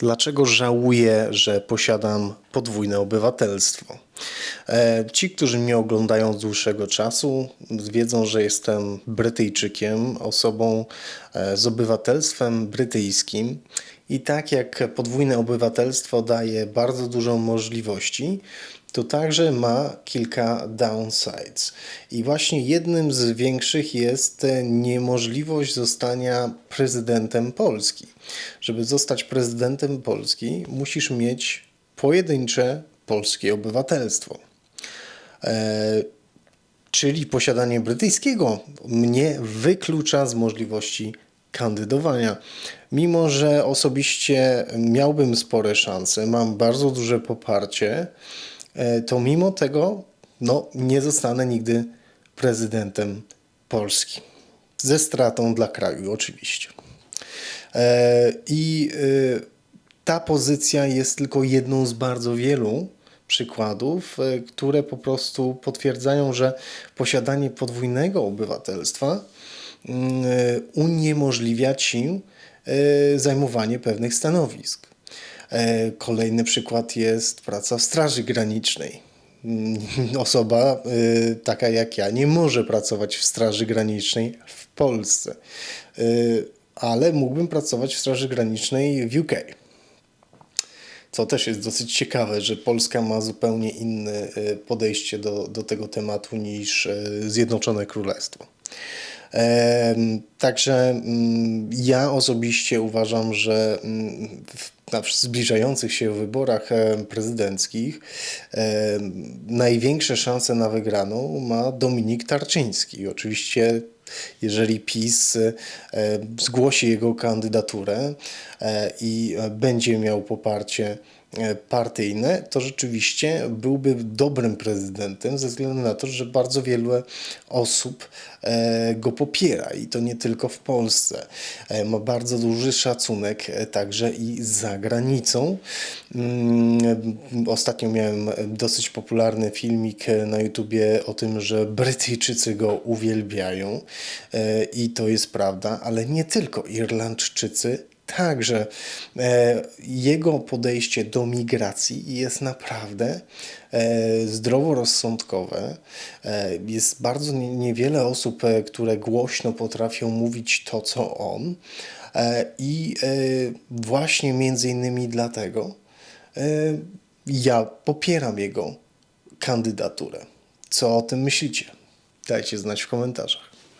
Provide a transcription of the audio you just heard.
Dlaczego żałuję, że posiadam podwójne obywatelstwo? E, Ci, którzy mnie oglądają z dłuższego czasu, wiedzą, że jestem Brytyjczykiem, osobą e, z obywatelstwem brytyjskim. I tak jak podwójne obywatelstwo daje bardzo dużo możliwości, to także ma kilka downsides. I właśnie jednym z większych jest niemożliwość zostania prezydentem Polski. Żeby zostać prezydentem Polski, musisz mieć pojedyncze polskie obywatelstwo. E, czyli posiadanie brytyjskiego mnie wyklucza z możliwości kandydowania. Mimo, że osobiście miałbym spore szanse, mam bardzo duże poparcie, e, to mimo tego no, nie zostanę nigdy prezydentem Polski. Ze stratą dla kraju, oczywiście. E, I e, ta pozycja jest tylko jedną z bardzo wielu przykładów, które po prostu potwierdzają, że posiadanie podwójnego obywatelstwa uniemożliwia ci e, zajmowanie pewnych stanowisk. E, Kolejny przykład jest praca w Straży Granicznej. Mm, Osoba e, taka jak ja nie może pracować w Straży Granicznej w Polsce, ale mógłbym pracować w Straży Granicznej w UK. Co też jest dosyć ciekawe, że Polska ma zupełnie inne podejście do, do tego tematu niż Zjednoczone Królestwo. Także mm, ja osobiście uważam, że mm, w na zbliżających się wyborach prezydenckich największe szanse na wygraną ma Dominik Tarczyński. Oczywiście jeżeli PiS e, zgłosi jego kandydaturę e, i e, będzie miał poparcie partyjne, to rzeczywiście byłby dobrym prezydentem ze względu na to, że bardzo wiele osób go popiera i to nie tylko w Polsce. Ma bardzo duży szacunek także i za granicą. Mm, Ostatnio miałem dosyć popularny filmik na YouTubie o tym, że Brytyjczycy go uwielbiają i to jest prawda, ale nie tylko Irlandczycy Także e, jego podejście do migracji jest naprawdę e, zdroworozsądkowe. E, jest bardzo nie- niewiele osób, e, które głośno potrafią mówić to, co on. E, I e, właśnie między innymi dlatego e, ja popieram jego kandydaturę. Co o tym myślicie? Dajcie znać w komentarzach.